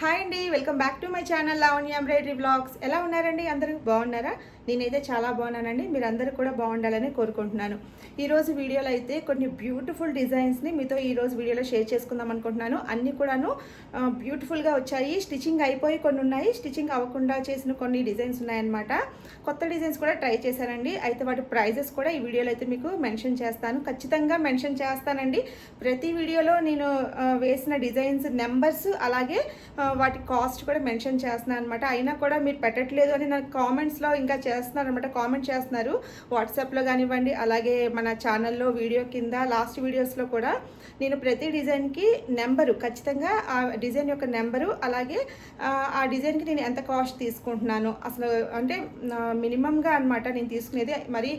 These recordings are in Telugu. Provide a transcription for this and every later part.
హాయ్ అండి welcome back to my channel Lavanya embroidery blogs ఎలా ఉన్నారండి? అందరూ బాగున్నారా? నేనైతే చాలా బాగున్నానండి. మీరు కూడా బాగుండాలని కోరుకుంటున్నాను. ఈరోజు వీడియోలో అయితే కొన్ని బ్యూటిఫుల్ డిజైన్స్ని మీతో ఈరోజు వీడియోలో షేర్ చేసుకుందాం అనుకుంటున్నాను. అన్నీ కూడాను బ్యూటిఫుల్గా వచ్చాయి. స్టిచ్చింగ్ అయిపోయి కొన్ని ఉన్నాయి. స్టిచ్చింగ్ అవ్వకుండా చేసిన కొన్ని డిజైన్స్ ఉన్నాయన్నమాట. కొత్త డిజైన్స్ కూడా ట్రై చేశానండి. అయితే వాటి ప్రైజెస్ కూడా ఈ వీడియోలో అయితే మీకు మెన్షన్ చేస్తాను. ఖచ్చితంగా మెన్షన్ చేస్తానండి. ప్రతి వీడియోలో నేను వేసిన డిజైన్స్ నెంబర్స్ అలాగే వాటి కాస్ట్ కూడా మెన్షన్ చేస్తున్నాను అనమాట అయినా కూడా మీరు పెట్టట్లేదు అని నాకు కామెంట్స్లో ఇంకా చేస్తున్నారు అనమాట కామెంట్ చేస్తున్నారు వాట్సాప్లో కానివ్వండి అలాగే మన ఛానల్లో వీడియో కింద లాస్ట్ వీడియోస్లో కూడా నేను ప్రతి డిజైన్కి నెంబరు ఖచ్చితంగా ఆ డిజైన్ యొక్క నెంబరు అలాగే ఆ, డిజైన్కి నేను ఎంత కాస్ట్ తీసుకుంటున్నాను. అసలు అంటే మినిమంగా అనమాట నేను తీసుకునేది. మరి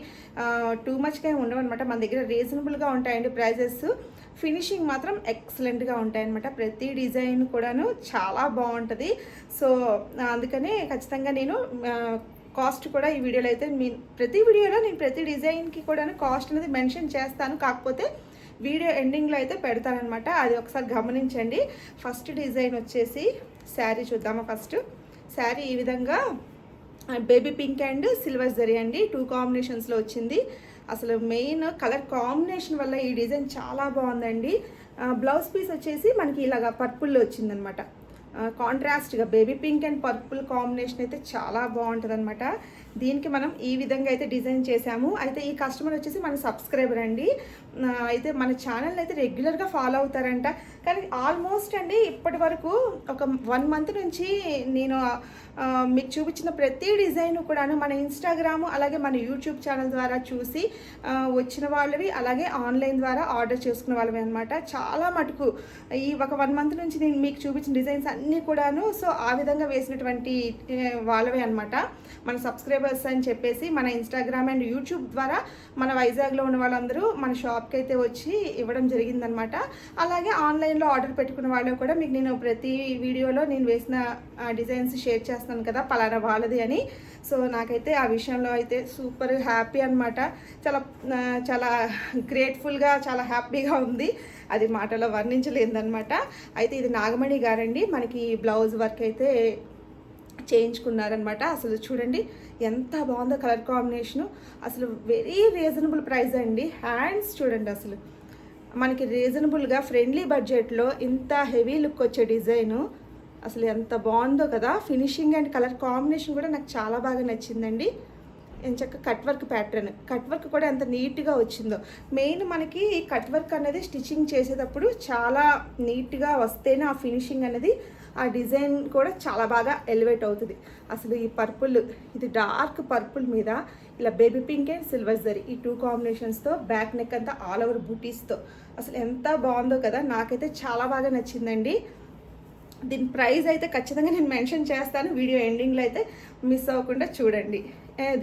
టూ మచ్గా ఉండవు అనమాట మన దగ్గర రీజనబుల్గా ఉంటాయండి ప్రైజెస్ ఫినిషింగ్ మాత్రం ఎక్సలెంట్గా ఉంటాయన్నమాట. ప్రతి డిజైన్ కూడాను చాలా బాగుంటుంది. సో అందుకనే ఖచ్చితంగా నేను కాస్ట్ కూడా ఈ వీడియోలో అయితే మీ ప్రతి వీడియోలో నేను ప్రతి డిజైన్కి కూడా కాస్ట్ అనేది మెన్షన్ చేస్తాను. కాకపోతే వీడియో ఎండింగ్లో అయితే పెడతానమాట అది ఒకసారి గమనించండి. ఫస్ట్ డిజైన్ వచ్చేసి శారీ చూద్దామా ఫస్ట్. శారీ ఈ విధంగా baby pink and silver zari అండి. టూ కాంబినేషన్స్లో వచ్చింది. అసలు మెయిన్ కలర్ కాంబినేషన్ వల్ల ఈ డిజైన్ చాలా బాగుందండి. బ్లౌజ్ పీస్ వచ్చేసి మనకి ఇలాగా పర్పుల్లో వచ్చిందనమాట కాంట్రాస్ట్గా baby pink and purple combination అయితే చాలా బాగుంటుంది అనమాట దీనికి మనం ఈ విధంగా అయితే డిజైన్ చేశాము. అయితే ఈ కస్టమర్ వచ్చేసి మన సబ్స్క్రైబర్ అండి. అయితే మన ఛానల్ అయితే రెగ్యులర్గా ఫాలో అవుతారంట. కానీ ఆల్మోస్ట్ అండి ఇప్పటి వరకు ఒక వన్ మంత్ నుంచి నేను మీకు చూపించిన ప్రతి డిజైన్ కూడాను మన ఇన్స్టాగ్రామ్ అలాగే మన యూట్యూబ్ ఛానల్ ద్వారా చూసి వచ్చిన వాళ్ళవి అలాగే ఆన్లైన్ ద్వారా ఆర్డర్ చేసుకున్న వాళ్ళవి అనమాట చాలా మటుకు ఈ ఒక వన్ మంత్ నుంచి నేను మీకు చూపించిన డిజైన్స్ అన్ని కూడాను. సో ఆ విధంగా వేసినటువంటి ఏ, వాళ్ళవే అనమాట మన సబ్స్క్రైబర్స్ అని చెప్పేసి మన ఇన్స్టాగ్రామ్ అండ్ యూట్యూబ్ ద్వారా మన వైజాగ్లో ఉన్న వాళ్ళందరూ మన షాప్కి అయితే వచ్చి ఇవ్వడం జరిగిందనమాట అలాగే ఆన్లైన్లో ఆర్డర్ పెట్టుకున్న వాళ్ళు కూడా మీకు నేను ప్రతి వీడియోలో నేను వేసిన ఆ, డిజైన్స్ షేర్ చేస్తాను కదా పలానా వాళ్ళది అని. సో నాకైతే ఆ విషయంలో అయితే సూపర్ హ్యాపీ అనమాట చాలా చాలా గ్రేట్ఫుల్గా చాలా హ్యాపీగా ఉంది. అది మాటలో వర్ణించలేదన్నమాట. అయితే ఇది నాగమణి గారండి. మనకి బ్లౌజ్ వర్క్ అయితే చేయించుకున్నారనమాట అసలు చూడండి ఎంత బాగుందో కలర్ కాంబినేషను. అసలు వెరీ రీజనబుల్ ప్రైస్ అండి. హ్యాండ్స్ చూడండి అసలు. మనకి రీజనబుల్గా ఫ్రెండ్లీ బడ్జెట్లో ఇంత హెవీ లుక్ వచ్చే డిజైను. అసలు ఎంత బాగుందో కదా. ఫినిషింగ్ అండ్ కలర్ కాంబినేషన్ కూడా నాకు చాలా బాగా నచ్చిందండి. ఎంచక్క cut work pattern cut work కూడా ఎంత నీట్గా వచ్చిందో. మెయిన్ మనకి ఈ కట్ వర్క్ అనేది స్టిచ్చింగ్ చేసేటప్పుడు చాలా నీట్గా వస్తేనే ఆ ఫినిషింగ్ అనేది ఆ డిజైన్ కూడా చాలా బాగా ఎలివేట్ అవుతుంది. అసలు ఈ పర్పుల్ ఇది డార్క్ పర్పుల్ మీద ఇలా baby pink and silver zari ఈ టూ కాంబినేషన్స్తో బ్యాక్ నెక్ అంతా ఆల్ ఓవర్ బూటీస్తో అసలు ఎంత బాగుందో కదా నాకైతే చాలా బాగా నచ్చిందండి. దీని ప్రైస్ అయితే ఖచ్చితంగా నేను మెన్షన్ చేస్తాను. వీడియో ఎండింగ్లో అయితే మిస్ అవ్వకుండా చూడండి.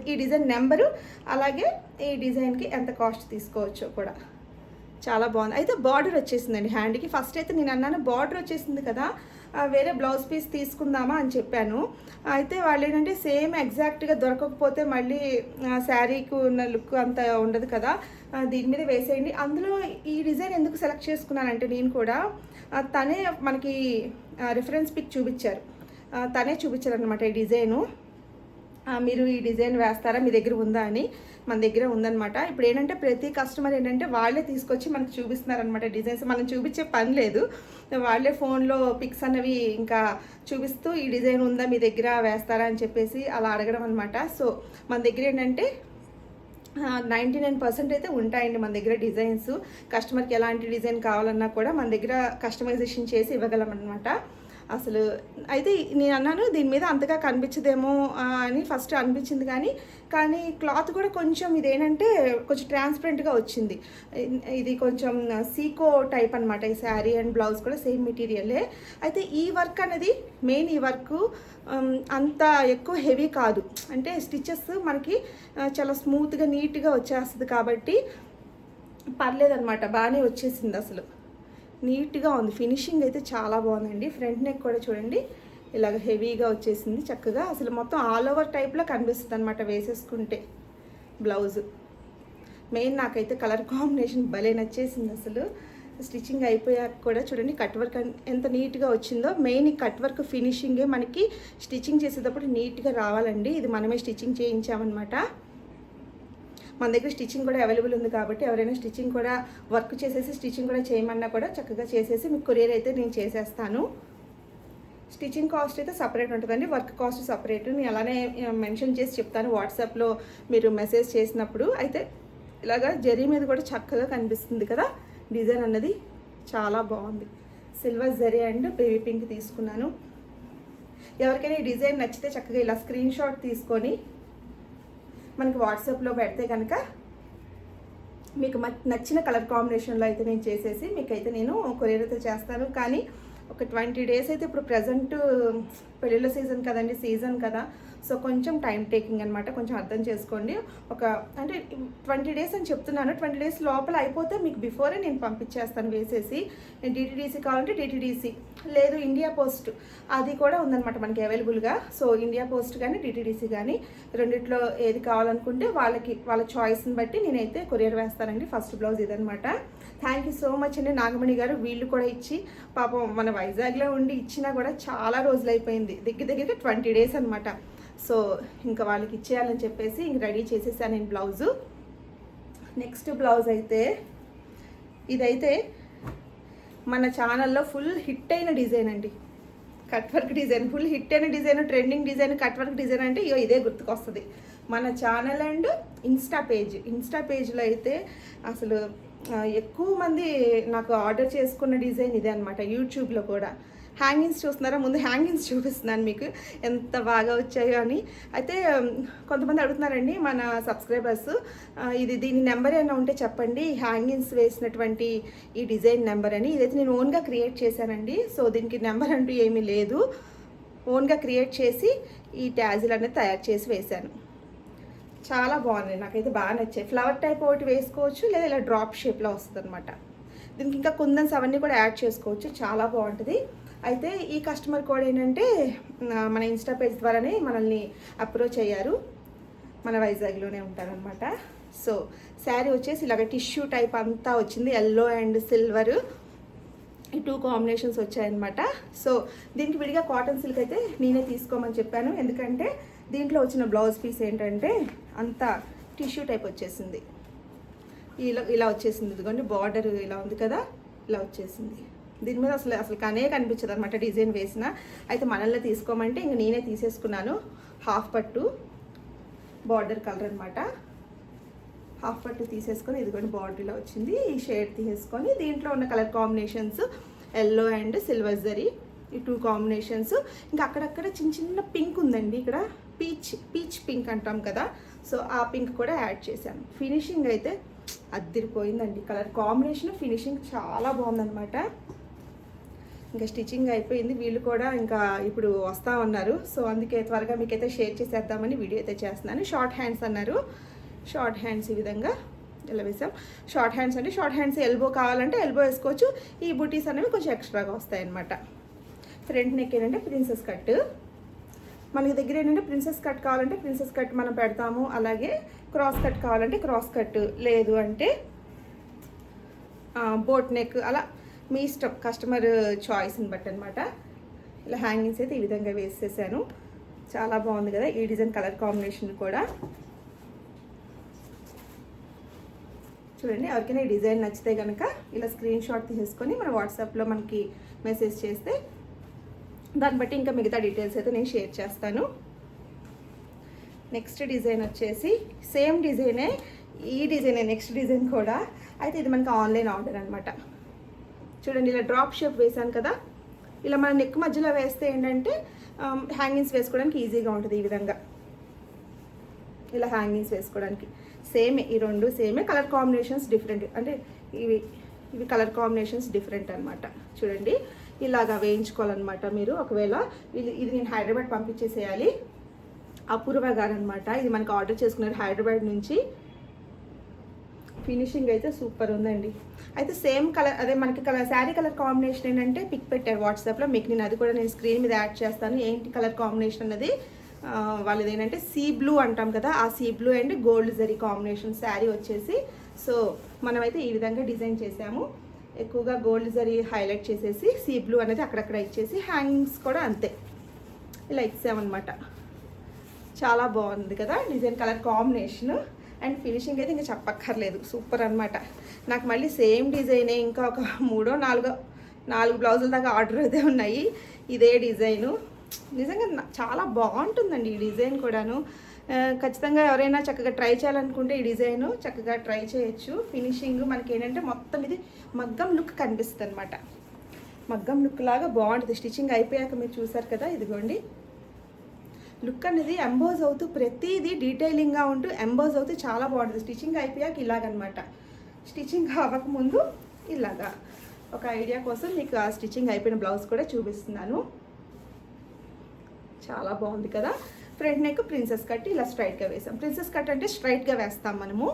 ఈ డిజైన్ నెంబరు అలాగే ఈ డిజైన్కి ఎంత కాస్ట్ తీసుకోవచ్చో కూడా. చాలా బాగుంది. అయితే బార్డర్ వచ్చేసిందండి హ్యాండ్కి. ఫస్ట్ అయితే నేను అన్నాను బార్డర్ వచ్చేసింది కదా వేరే బ్లౌజ్ పీస్ తీసుకుందామా అని చెప్పాను. అయితే వాళ్ళు ఏంటంటే సేమ్ ఎగ్జాక్ట్గా దొరకకపోతే మళ్ళీ ఆ, శారీకి ఉన్న లుక్ అంత ఉండదు కదా దీని మీద వేసేయండి. అందులో ఈ డిజైన్ ఎందుకు సెలెక్ట్ చేసుకున్నానంటే నేను కూడా తనే మనకి రిఫరెన్స్ పిక్ చూపించారు. తనే చూపించారు అనమాట ఈ డిజైను. మీరు ఈ డిజైన్ వేస్తారా? మీ దగ్గర ఉందా అని మన దగ్గర ఉందన్నమాట. ఇప్పుడు ఏంటంటే ప్రతి కస్టమర్ ఏంటంటే వాళ్ళే తీసుకొచ్చి మనకు చూపిస్తున్నారనమాట డిజైన్స్. మనం చూపించే పని లేదు. వాళ్ళే ఫోన్లో పిక్స్ అన్నవి ఇంకా చూపిస్తూ ఈ డిజైన్ ఉందా? మీ దగ్గర వేస్తారా? అని చెప్పేసి అలా అడగడం అనమాట సో మన దగ్గర ఏంటంటే నైంటీ నైన్ పర్సెంట్ అయితే ఉంటాయండి మన దగ్గర డిజైన్స్. కస్టమర్కి ఎలాంటి డిజైన్ కావాలన్నా కూడా మన దగ్గర కస్టమైజేషన్ చేసి ఇవ్వగలం అనమాట అసలు అయితే నేను అన్నాను దీని మీద అంతగా కనిపించదేమో అని ఫస్ట్ అనిపించింది కానీ కానీ క్లాత్ కూడా కొంచెం ఇదేంటంటే కొంచెం ట్రాన్స్పరెంట్గా వచ్చింది. ఇది కొంచెం సీకో టైప్ అనమాట ఈ శారీ అండ్ బ్లౌజ్ కూడా సేమ్ మెటీరియలే అయితే ఈ వర్క్ అనేది మెయిన్ ఈ వర్క్ um, అంత ఎక్కువ హెవీ కాదు. అంటే స్టిచెస్ మనకి చాలా స్మూత్గా నీట్గా వచ్చేస్తుంది కాబట్టి పర్లేదన్నమాట బాగానే వచ్చేసింది అసలు. నీట్గా ఉంది. ఫినిషింగ్ అయితే చాలా బాగుందండి. ఫ్రంట్ నెక్ కూడా చూడండి. ఇలాగ హెవీగా వచ్చేసింది చక్కగా. అసలు మొత్తం ఆల్ ఓవర్ టైప్లో కనిపిస్తుంది అనమాట వేసేసుకుంటే బ్లౌజ్. మెయిన్ నాకైతే కలర్ కాంబినేషన్ భలే నచ్చేసింది అసలు. స్టిచ్చింగ్ అయిపోయాక కూడా చూడండి కట్ వర్క్ ఎంత నీట్గా వచ్చిందో. మెయిన్ ఈ కట్ వర్క్ ఫినిషింగే మనకి స్టిచ్చింగ్ చేసేటప్పుడు నీట్గా రావాలండి. ఇది మనమే స్టిచ్చింగ్ చేయించామన్నమాట. మన దగ్గర స్టిచ్చింగ్ కూడా అవైలబుల్ ఉంది కాబట్టి ఎవరైనా స్టిచ్చింగ్ కూడా వర్క్ చేసేసి స్టిచ్చింగ్ కూడా చేయమన్నా కూడా చక్కగా చేసేసి మీకు కొరియర్ అయితే నేను చేసేస్తాను. స్టిచ్చింగ్ కాస్ట్ అయితే సపరేట్ ఉంటుందండి. Work cost separate. నేను అలానే మెన్షన్ చేసి చెప్తాను వాట్సాప్లో మీరు మెసేజ్ చేసినప్పుడు. అయితే ఇలాగా జరీ మీద కూడా చక్కగా కనిపిస్తుంది కదా? డిజైన్ అన్నది చాలా బాగుంది. Silver zari and baby pink తీసుకున్నాను. ఎవరికైనా ఈ డిజైన్ నచ్చితే చక్కగా ఇలా స్క్రీన్ షాట్ తీసుకొని మనకి వాట్సాప్లో పెడితే కనుక మీకు మ- నచ్చిన కలర్ కాంబినేషన్లో అయితే నేను చేసేసి మీకైతే నేను కొరియర్ అయితే చేస్తాను. కానీ ఒక ట్వంటీ డేస్ అయితే ఇప్పుడు ప్రజెంట్ పెళ్ళిళ్ళ సీజన్ కదండి సీజన్ కదా. సో కొంచెం టైం టేకింగ్ అనమాట కొంచెం అర్థం చేసుకోండి. ఒక అంటే ట్వంటీ డేస్ అని చెప్తున్నాను. ట్వంటీ డేస్ లోపల అయిపోతే మీకు బిఫోరే నేను పంపించేస్తాను వేసేసి. నేను డిటీడీసీ కావాలంటే డిటీడీసీ లేదు ఇండియా పోస్ట్. అది కూడా ఉందన్నమాట మనకి అవైలబుల్గా. సో ఇండియా పోస్ట్ కానీ డిటీడీసీ కానీ రెండిట్లో ఏది కావాలనుకుంటే వాళ్ళకి వాళ్ళ చాయిస్ని బట్టి నేనైతే కొరియర్ వేస్తానండి. ఫస్ట్ బ్లౌజ్ ఇదనమాట థ్యాంక్ యూ సో మచ్ అండి నాగమణి గారు. వీళ్ళు కూడా ఇచ్చి పాపం మన వైజాగ్లో ఉండి ఇచ్చినా కూడా చాలా రోజులు అయిపోయింది దగ్గర దగ్గరగా ట్వంటీ డేస్ అనమాట సో ఇంకా వాళ్ళకి ఇచ్చేయాలని చెప్పేసి ఇంక రెడీ చేసేసాను నేను బ్లౌజు. నెక్స్ట్ బ్లౌజ్ అయితే ఇదైతే మన ఛానల్లో ఫుల్ హిట్ అయిన డిజైన్ అండి. Cut work design full hit అయిన design trending design cut work design అంటే ఇయో ఇదే గుర్తుకొస్తుంది. మన channel and insta page insta పేజ్లో అయితే అసలు ఎక్కువ మంది నాకు ఆర్డర్ చేసుకున్న డిజైన్ ఇదే అనమాట యూట్యూబ్లో కూడా. హ్యాంగింగ్స్ చూస్తున్నారా? ముందు హ్యాంగింగ్స్ చూపిస్తున్నాను మీకు. ఎంత బాగా వచ్చాయో అని. అయితే కొంతమంది అడుగుతున్నారండి మన సబ్స్క్రైబర్స్ ఇది దీని నెంబర్ ఏమైనా ఉంటే చెప్పండి. హ్యాంగింగ్స్ వేసినటువంటి ఈ డిజైన్ నెంబర్ అని. ఇదైతే నేను ఓన్గా క్రియేట్ చేశానండి. సో దీనికి నెంబర్ అంటూ ఏమీ లేదు. ఓన్గా క్రియేట్ చేసి ఈ ట్యాజులు అనేది తయారు చేసి వేశాను. చాలా బాగున్నాయి. నాకైతే బాగా నచ్చాయి. ఫ్లవర్ టైప్ ఒకటి వేసుకోవచ్చు లేదా ఇలా డ్రాప్ షేప్లో వస్తుంది అనమాట దీనికి ఇంకా కుందన్స్ అవన్నీ కూడా యాడ్ చేసుకోవచ్చు. చాలా బాగుంటుంది. అయితే ఈ కస్టమర్ కూడా ఏంటంటే మన ఇన్స్టా పేజ్ ద్వారానే మనల్ని అప్రోచ్ అయ్యారు. మన వైజాగ్లోనే ఉంటారనమాట సో శారీ వచ్చేసి ఇలాగ టిష్యూ టైప్ అంతా వచ్చింది ఎల్లో అండ్ సిల్వర్ ఈ టూ కాంబినేషన్స్ వచ్చాయన్నమాట. సో దీనికి విడిగా కాటన్ సిల్క్ అయితే నేనే తీసుకోమని చెప్పాను. ఎందుకంటే దీంట్లో వచ్చిన బ్లౌజ్ పీస్ ఏంటంటే అంతా టిష్యూ టైప్ వచ్చేసింది. ఇలా ఇలా వచ్చేసింది. ఇదిగోండి బార్డర్ ఇలా ఉంది కదా ఇలా వచ్చేసింది. దీని మీద అసలు అసలు కనే కనిపించదు అనమాట డిజైన్ వేసిన. అయితే మనల్ని తీసుకోమంటే ఇంక నేనే తీసేసుకున్నాను. హాఫ్ పట్టు బార్డర్ కలర్ అనమాట హాఫ్ పట్టు తీసేసుకొని ఇదిగోండి బార్డర్లో వచ్చింది. ఈ షేడ్ తీసేసుకొని దీంట్లో ఉన్న colour combinations yellow and silver zari ఈ టూ కాంబినేషన్స్. ఇంకా అక్కడక్కడ చిన్న చిన్న పింక్ ఉందండి ఇక్కడ. పీచ్ పీచ్ పింక్ అంటాం కదా. సో ఆ పింక్ కూడా యాడ్ చేశాను. ఫినిషింగ్ అయితే అద్దరిపోయిందండి. కలర్ కాంబినేషన్ ఫినిషింగ్ చాలా బాగుందనమాట ఇంకా స్టిచ్చింగ్ అయిపోయింది. వీళ్ళు కూడా ఇంకా ఇప్పుడు వస్తా ఉన్నారు. సో అందుకే త్వరగా మీకైతే షేర్ చేసేద్దామని వీడియో అయితే చేస్తున్నాను. షార్ట్ హ్యాండ్స్ అన్నారు. షార్ట్ హ్యాండ్స్ ఈ విధంగా ఇలా వేసాం. షార్ట్ హ్యాండ్స్ అంటే షార్ట్ హ్యాండ్స్ ఎల్బో కావాలంటే ఎల్బో వేసుకోవచ్చు. ఈ బుటీస్ అనేవి కొంచెం ఎక్స్ట్రాగా వస్తాయి అన్నమాట. ఫ్రంట్ నెక్ ఏంటంటే ప్రిన్సెస్ కట్. మనకి దగ్గర ఏంటంటే ప్రిన్సెస్ కట్ కావాలంటే ప్రిన్సెస్ కట్ మనం పెడతాము. అలాగే క్రాస్ కట్ కావాలంటే క్రాస్ కట్. లేదు అంటే బోట్ నెక్. అలా మీ ఇష్టం కస్టమర్ చాయిస్ని బట్టి అనమాట ఇలా హ్యాంగింగ్స్ అయితే ఈ విధంగా వేసేసాను. చాలా బాగుంది కదా ఈ డిజైన్ కలర్ కాంబినేషన్ కూడా. చూడండి ఎవరికైనా ఈ డిజైన్ నచ్చితే కనుక ఇలా స్క్రీన్ షాట్ తీసేసుకొని మన వాట్సాప్లో మనకి మెసేజ్ చేస్తే దాన్ని బట్టి ఇంకా మిగతా డీటెయిల్స్ అయితే నేను షేర్ చేస్తాను. నెక్స్ట్ డిజైన్ వచ్చేసి సేమ్ డిజైనే ఈ డిజైనే నెక్స్ట్ డిజైన్ కూడా. అయితే ఇది మనకి ఆన్లైన్ ఆర్డర్ అనమాట చూడండి ఇలా డ్రాప్ షేప్ వేసాను కదా. ఇలా మన నెక్ మధ్యలో వేస్తే ఏంటంటే um, హ్యాంగింగ్స్ వేసుకోవడానికి ఈజీగా ఉంటుంది ఈ విధంగా. ఇలా హ్యాంగింగ్స్ వేసుకోవడానికి. సేమే ఈ రెండు సేమే కలర్ కాంబినేషన్స్ డిఫరెంట్ అంటే ఇవి ఇవి కలర్ కాంబినేషన్స్ డిఫరెంట్ అనమాట చూడండి ఇలాగా వేయించుకోవాలన్నమాట మీరు. ఒకవేళ ఇది ఇది నేను హైదరాబాద్ పంపించేసేయాలి. అపూర్వ గారు అనమాట ఇది మనకు ఆర్డర్ చేసుకున్నారు హైదరాబాద్ నుంచి. ఫినిషింగ్ అయితే సూపర్ ఉందండి. అయితే సేమ్ కలర్ అదే మనకి కలర్ శారీ కలర్ కాంబినేషన్ ఏంటంటే పిక్ పెట్టారు వాట్సాప్లో. మీకు నేను అది కూడా నేను స్క్రీన్ మీద యాడ్ చేస్తాను. ఏంటి కలర్ కాంబినేషన్ అన్నది? వాళ్ళది ఏంటంటే సీ బ్లూ అంటాం కదా ఆ sea blue and gold zari combination saree వచ్చేసి. సో మనమైతే ఈ విధంగా డిజైన్ చేసాము. ఎక్కువగా గోల్డ్ జరీ హైలైట్ చేసేసి సీ బ్లూ అనేది అక్కడక్కడ ఇచ్చేసి హ్యాంగింగ్స్ కూడా అంతే. ఇలా ఇచ్చామన్నమాట. చాలా బాగుంది కదా design colour combination. And finishing అయితే ఇంకా చెప్పక్కర్లేదు. సూపర్ అనమాట నాకు మళ్ళీ సేమ్ డిజైనే ఇంకా ఒక మూడో నాలుగో నాలుగు బ్లౌజుల దాకా ఆర్డర్ అయితే ఉన్నాయి. ఇదే డిజైను. నిజంగా చాలా బాగుంటుందండి ఈ డిజైన్ కూడాను. ఖచ్చితంగా ఎవరైనా చక్కగా ట్రై చేయాలనుకుంటే ఈ డిజైను చక్కగా ట్రై చేయొచ్చు. ఫినిషింగ్ మనకి ఏంటంటే మొత్తం ఇది మగ్గం లుక్ కనిపిస్తుంది అనమాట మగ్గం లుక్ లాగా బాగుంటుంది. స్టిచ్చింగ్ అయిపోయాక మీరు చూసారు కదా ఇదిగోండి. లుక్ అనేది ఎంబోజ్ అవుతూ ప్రతిదీ డీటెయిలింగ్గా ఉంటూ ఎంబోజ్ అవుతూ చాలా బాగుంటుంది. స్టిచ్చింగ్ అయిపోయాక ఇలాగనమాట. స్టిచ్చింగ్ అవ్వకముందు ఇలాగా. ఒక ఐడియా కోసం మీకు ఆ స్టిచ్చింగ్ అయిపోయిన బ్లౌజ్ కూడా చూపిస్తున్నాను. చాలా బాగుంది కదా. ఫ్రంట్ నెక్ ప్రిన్సెస్ కట్ ఇలా స్ట్రైట్గా వేసాం. ప్రిన్సెస్ కట్ అంటే స్ట్రైట్గా వేస్తాం మనము.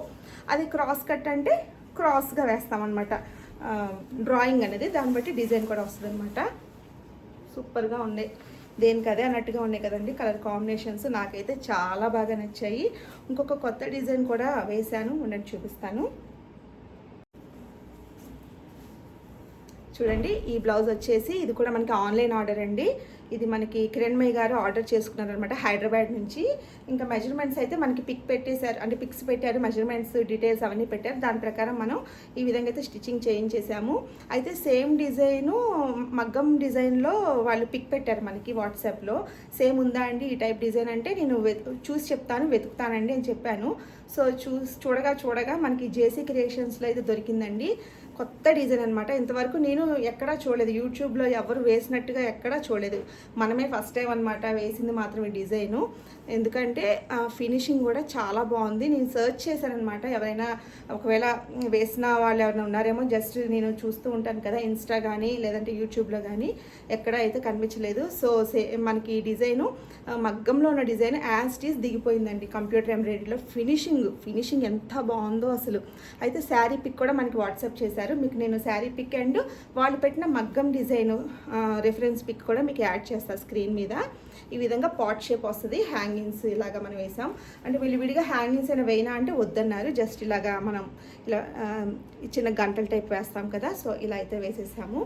అది క్రాస్ కట్ అంటే క్రాస్గా వేస్తాం అనమాట డ్రాయింగ్ అనేది దాన్ని బట్టి డిజైన్ కూడా వస్తుంది అనమాట సూపర్గా ఉన్నాయి దేనికి అదే అన్నట్టుగా ఉన్నాయి కదండి. కలర్ కాంబినేషన్స్ నాకైతే చాలా బాగా నచ్చాయి. ఇంకొక కొత్త డిజైన్ కూడా వేశాను. ఉండండి చూపిస్తాను. చూడండి ఈ బ్లౌజ్ వచ్చేసి ఇది కూడా మనకి ఆన్లైన్ ఆర్డర్ అండి. ఇది మనకి కిరణ్మయ్య గారు ఆర్డర్ చేసుకున్నారు అనమాట హైదరాబాద్ నుంచి. ఇంకా మెజర్మెంట్స్ అయితే మనకి పిక్ పెట్టేశారు అంటే పిక్స్ పెట్టారు మెజర్మెంట్స్ డీటెయిల్స్ అవన్నీ పెట్టారు. దాని ప్రకారం మనం ఈ విధంగా అయితే స్టిచ్చింగ్ చేయించేసాము అయితే సేమ్ డిజైను మగ్గం డిజైన్లో వాళ్ళు పిక్ పెట్టారు మనకి వాట్సాప్లో. సేమ్ ఉందా అండి ఈ టైప్ డిజైన్ అంటే నేను చూసి చెప్తాను వెతుకుతానండి అని చెప్పాను. సో చూసి చూడగా చూడగా మనకి జేసీ క్రియేషన్స్లో అయితే దొరికిందండి. కొత్త డిజైన్ అనమాట ఇంతవరకు నేను ఎక్కడా చూడలేదు. యూట్యూబ్లో ఎవరు వేసినట్టుగా ఎక్కడా చూడలేదు. మనమే ఫస్ట్ టైం అనమాట వేసింది మాత్రం ఈ డిజైను. ఎందుకంటే ఫినిషింగ్ కూడా చాలా బాగుంది. నేను సర్చ్ చేశానమాట ఎవరైనా ఒకవేళ వేసిన వాళ్ళు ఎవరైనా ఉన్నారేమో జస్ట్ నేను చూస్తూ ఉంటాను కదా ఇన్స్టా కానీ లేదంటే యూట్యూబ్లో కానీ ఎక్కడ అయితే కనిపించలేదు. సో సే మనకి ఈ డిజైను మగ్గంలో ఉన్న డిజైన్ యాజ్ ఈజ్ దిగిపోయిందండి. కంప్యూటర్ ఎంబ్రాయిడరీలో ఫినిషింగ్ ఫినిషింగ్ ఎంత బాగుందో అసలు. అయితే శారీ పిక్ కూడా మనకి వాట్సాప్ చేశారు. మీకు నేను శారీ పిక్ అండ్ వాళ్ళు పెట్టిన మగ్గం డిజైన్ రిఫరెన్స్ పిక్ కూడా మీకు యాడ్ చేస్తాను స్క్రీన్ మీద. ఈ విధంగా పాట్ షేప్ వస్తుంది హ్యాంగింగ్స్ ఇలాగా మనం వేసాం. అంటే వీళ్ళు విడిగా హ్యాంగింగ్స్ అయినా వేయినా అంటే వద్దన్నారు. జస్ట్ ఇలాగా మనం ఇలా చిన్న గంటల టైప్ వేస్తాం కదా. సో ఇలా అయితే వేసేసాము.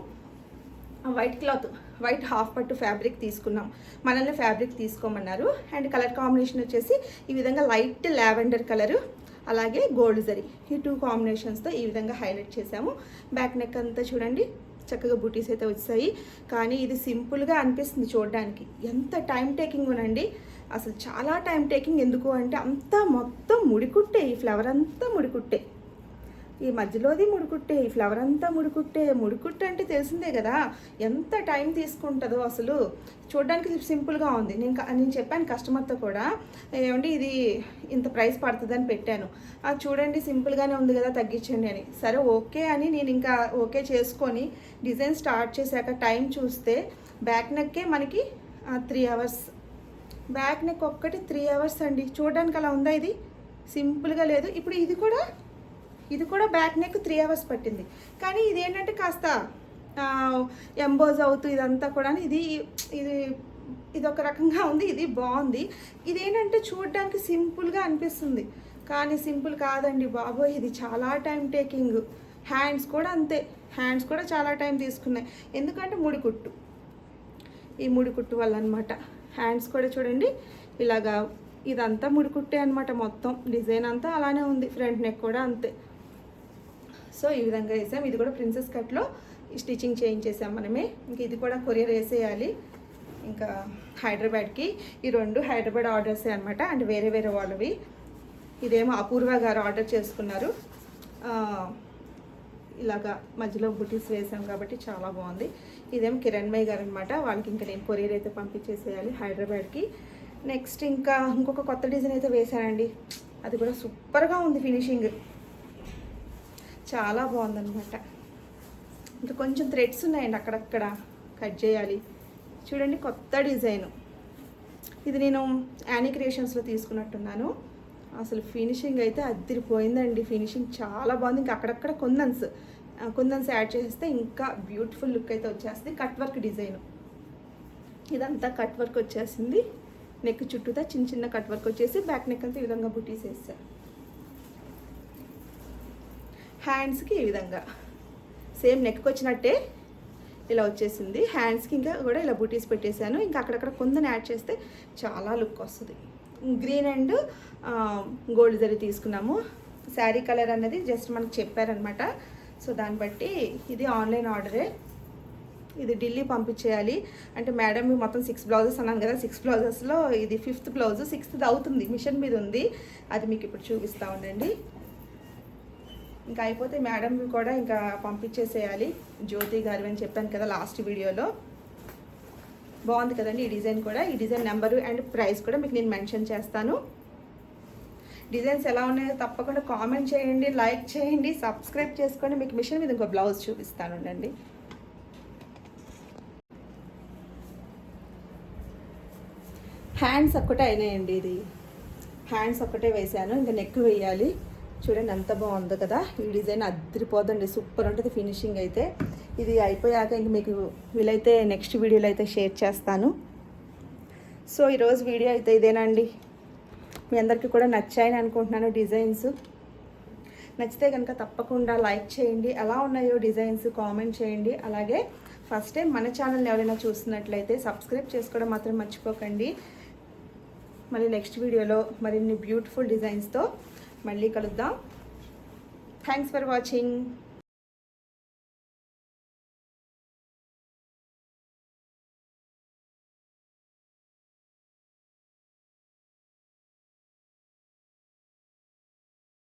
వైట్ క్లాత్ వైట్ హాఫ్ పట్టు ఫ్యాబ్రిక్ తీసుకున్నాం. మనల్ని ఫ్యాబ్రిక్ తీసుకోమన్నారు. అండ్ కలర్ కాంబినేషన్ వచ్చేసి ఈ విధంగా లైట్ లావెండర్ కలరు అలాగే గోల్డ్ జరీ ఈ టూ కాంబినేషన్స్తో ఈ విధంగా హైలైట్ చేసాము. బ్యాక్ నెక్ అంతా చూడండి చక్కగా బూటీస్ అయితే వచ్చాయి. కానీ ఇది సింపుల్గా అనిపిస్తుంది చూడడానికి. ఎంత టైం టేకింగ్ ఉనండి అసలు చాలా టైం టేకింగ్ ఎందుకు అంటే అంతా మొత్తం ముడికుట్టే ఈ ఫ్లవర్ అంతా ముడికుట్టే. ఈ మధ్యలోది ముడుకుట్టే ఈ ఫ్లవర్ అంతా ముడుకుట్టే. ముడుకుట్టే అంటే తెలిసిందే కదా ఎంత టైం తీసుకుంటుందో అసలు. చూడడానికి సింపుల్గా ఉంది. నేను నేను చెప్పాను కస్టమర్తో కూడా ఏమండి ఇది ఇంత ప్రైస్ పడుతుందని పెట్టాను. అది చూడండి సింపుల్గానే ఉంది కదా తగ్గించండి అని. సరే ఓకే అని నేను ఇంకా ఓకే చేసుకొని డిజైన్ స్టార్ట్ చేశాక టైం చూస్తే బ్యాక్ నెక్కే మనకి త్రీ అవర్స్ బ్యాక్ నెక్ ఒక్కటి త్రీ అవర్స్ అండి. చూడడానికి అలా ఉందా ఇది? సింపుల్గా లేదు. ఇప్పుడు ఇది కూడా ఇది కూడా బ్యాక్ నెక్ త్రీ అవర్స్ పట్టింది. కానీ ఇది ఏంటంటే కాస్త ఎంబోజ్ అవుతూ ఇదంతా కూడా ఇది ఇది ఇది ఒక రకంగా ఉంది ఇది బాగుంది. ఇది ఏంటంటే చూడడానికి సింపుల్గా అనిపిస్తుంది. కానీ సింపుల్ కాదండి బాబోయ్ ఇది చాలా టైం టేకింగ్ హ్యాండ్స్ కూడా అంతే. హ్యాండ్స్ కూడా చాలా టైం తీసుకున్నాయి. ఎందుకంటే ముడి కుట్టు ఈ ముడి కుట్టు వల్ల అనమాట హ్యాండ్స్ కూడా చూడండి. ఇలాగా ఇదంతా ముడి కుట్టే అనమాట మొత్తం. డిజైన్ అంతా అలానే ఉంది. ఫ్రంట్ నెక్ కూడా అంతే. సో ఈ విధంగా వేసాం. ఇది కూడా ప్రిన్సెస్ కట్లో స్టిచ్చింగ్ చేయించేసాం మనమే. ఇంక ఇది కూడా కొరియర్ వేసేయాలి. ఇంకా హైదరాబాద్కి ఈ రెండు హైదరాబాద్ ఆర్డర్సే అనమాట అండ్ వేరే వేరే వాళ్ళవి. ఇదేమో అపూర్వ గారు ఆర్డర్ చేసుకున్నారు. ఇలాగా మధ్యలో బుటీస్ వేసాం కాబట్టి చాలా బాగుంది. ఇదేం కిరణ్మయ్య గారు అనమాట వాళ్ళకి ఇంకా నేను కొరియర్ అయితే పంపించేసేయాలి హైదరాబాద్కి. నెక్స్ట్ ఇంకా ఇంకొక కొత్త డిజైన్ అయితే వేశానండి అది కూడా సూపర్గా ఉంది ఫినిషింగ్. చాలా బాగుందన్నమాట. ఇంకా కొంచెం థ్రెడ్స్ ఉన్నాయండి అక్కడక్కడ కట్ చేయాలి. చూడండి కొత్త డిజైను. ఇది నేను యానీ క్రియేషన్స్లో తీసుకున్నట్టున్నాను. అసలు ఫినిషింగ్ అయితే అద్దరిపోయిందండి ఫినిషింగ్ చాలా బాగుంది. ఇంకా అక్కడక్కడ కొందన్స్. కుందన్స్ యాడ్ చేస్తే ఇంకా బ్యూటిఫుల్ లుక్ అయితే వచ్చేస్తుంది. Cut work design. ఇదంతా కట్ వర్క్ వచ్చేసింది. నెక్ చుట్టూతా చిన్న చిన్న కట్ వర్క్ వచ్చేసి బ్యాక్ నెక్ అంతా ఈ విధంగా బుటీస్ వేస్తారు హ్యాండ్స్కి ఈ విధంగా. సేమ్ నెక్కి వచ్చినట్టే ఇలా వచ్చేసింది. హ్యాండ్స్కి ఇంకా కూడా ఇలా బూటీస్ పెట్టేశాను. ఇంకా అక్కడక్కడ కొందని యాడ్ చేస్తే చాలా లుక్ వస్తుంది. గ్రీన్ అండ్ గోల్డ్ జరీ తీసుకున్నాము. శారీ కలర్ అనేది జస్ట్ మనకు చెప్పారనమాట సో దాన్ని బట్టి ఇది ఆన్లైన్ ఆర్డరే. ఇది ఢిల్లీ పంపించేయాలి. అంటే మేడం మీ మొత్తం సిక్స్ బ్లౌజెస్ అన్నాను కదా సిక్స్ బ్లౌజెస్లో ఇది ఫిఫ్త్ బ్లౌజ్ సిక్స్త్ అవుతుంది మిషన్ మీద ఉంది. అది మీకు ఇప్పుడు చూపిస్తా ఉండండి. ఇంకా అయిపోతే మేడం కూడా ఇంకా పంపించేసేయాలి. జ్యోతి గారు అని చెప్పాను కదా లాస్ట్ వీడియోలో. బాగుంది కదండి ఈ డిజైన్ కూడా. ఈ డిజైన్ నెంబరు అండ్ ప్రైస్ కూడా మీకు నేను మెన్షన్ చేస్తాను. డిజైన్స్ ఎలా ఉన్నాయో తప్పకుండా కామెంట్ చేయండి లైక్ చేయండి సబ్స్క్రైబ్ చేసుకోండి. మీకు మిషన్ మీద ఇంకో బ్లౌజ్ చూపిస్తాను ఉండండి. హ్యాండ్స్ ఒక్కటే అయినాయండి ఇది. హ్యాండ్స్ ఒక్కటే వేసాను ఇంకా నెక్ వేయాలి. చూడండి ఎంత బాగుందో కదా. ఈ డిజైన్ అద్దరిపోదండి సూపర్ ఉంటుంది ఫినిషింగ్ అయితే. ఇది అయిపోయాక ఇంక మీకు వీలైతే నెక్స్ట్ వీడియోలో అయితే షేర్ చేస్తాను. సో ఈరోజు వీడియో అయితే ఇదేనండి. మీ అందరికీ కూడా నచ్చాయని అనుకుంటున్నాను డిజైన్స్. నచ్చితే కనుక తప్పకుండా లైక్ చేయండి. ఎలా ఉన్నాయో డిజైన్స్ కామెంట్ చేయండి. అలాగే ఫస్ట్ టైం మన ఛానల్ని ఎవరైనా చూస్తున్నట్లయితే సబ్స్క్రైబ్ చేసుకోవడం మాత్రం మర్చిపోకండి. మళ్ళీ నెక్స్ట్ వీడియోలో మరిన్ని బ్యూటిఫుల్ డిజైన్స్తో మళ్ళీ కలుద్దాం. Thanks for watching